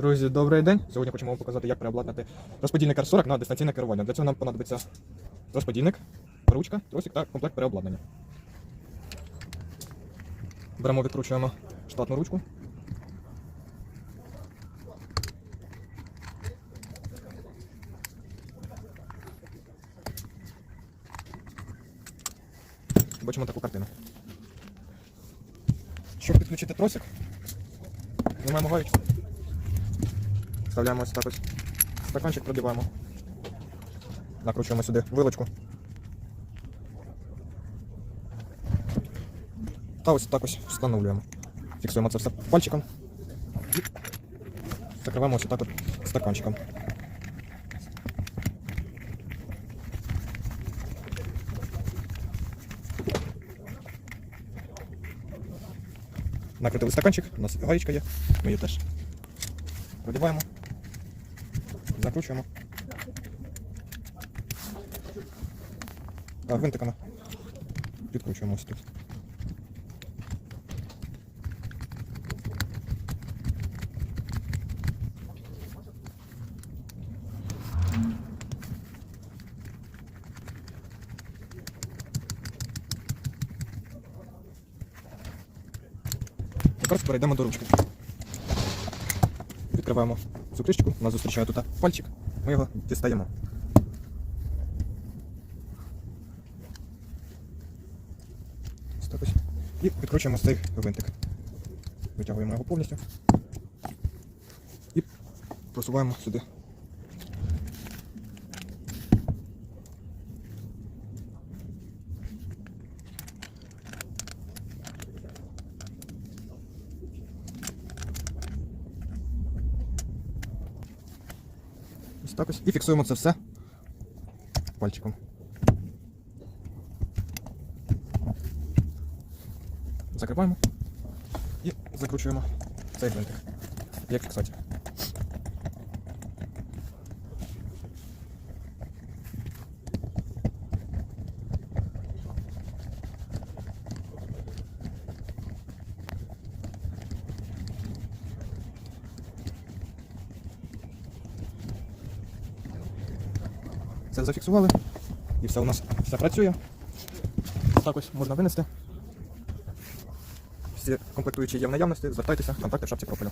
Друзі, добрий день. Сьогодні хочемо вам показати, як переобладнати розподільник R40 на дистанційне керування. Для цього нам понадобиться розподільник, ручка, тросик та комплект переобладнання. Беремо, відкручуємо штатну ручку. Бачимо таку картину. Щоб підключити тросик, знімаємо гаєчку. Вставляємо ось так ось стаканчик, продіваємо. Накручуємо сюди вилочку. Та ось так ось встановлюємо. Фіксуємо це все пальчиком. Закриваємо ось так от стаканчиком. Накрутили стаканчик, у нас гаєчка є, ми її теж продіваємо, закручуємо. А гвинтиками підкручуємо ось тут. Тепер перейдемо до ручки. Відкриваємо цю кришечку, нас зустрічає тут пальчик, ми його дістаємо. І відкручуємо цей винтик. Витягуємо його повністю. І просуваємо сюди. Ось так ось. І фіксуємо це все пальчиком. Закриваємо і закручуємо цей гвинтик. Як фіксація. Це зафіксували. І все у нас все працює. Так ось можна винести. Всі комплектуючі є в наявності, звертайтеся, контакти в шапці профілю.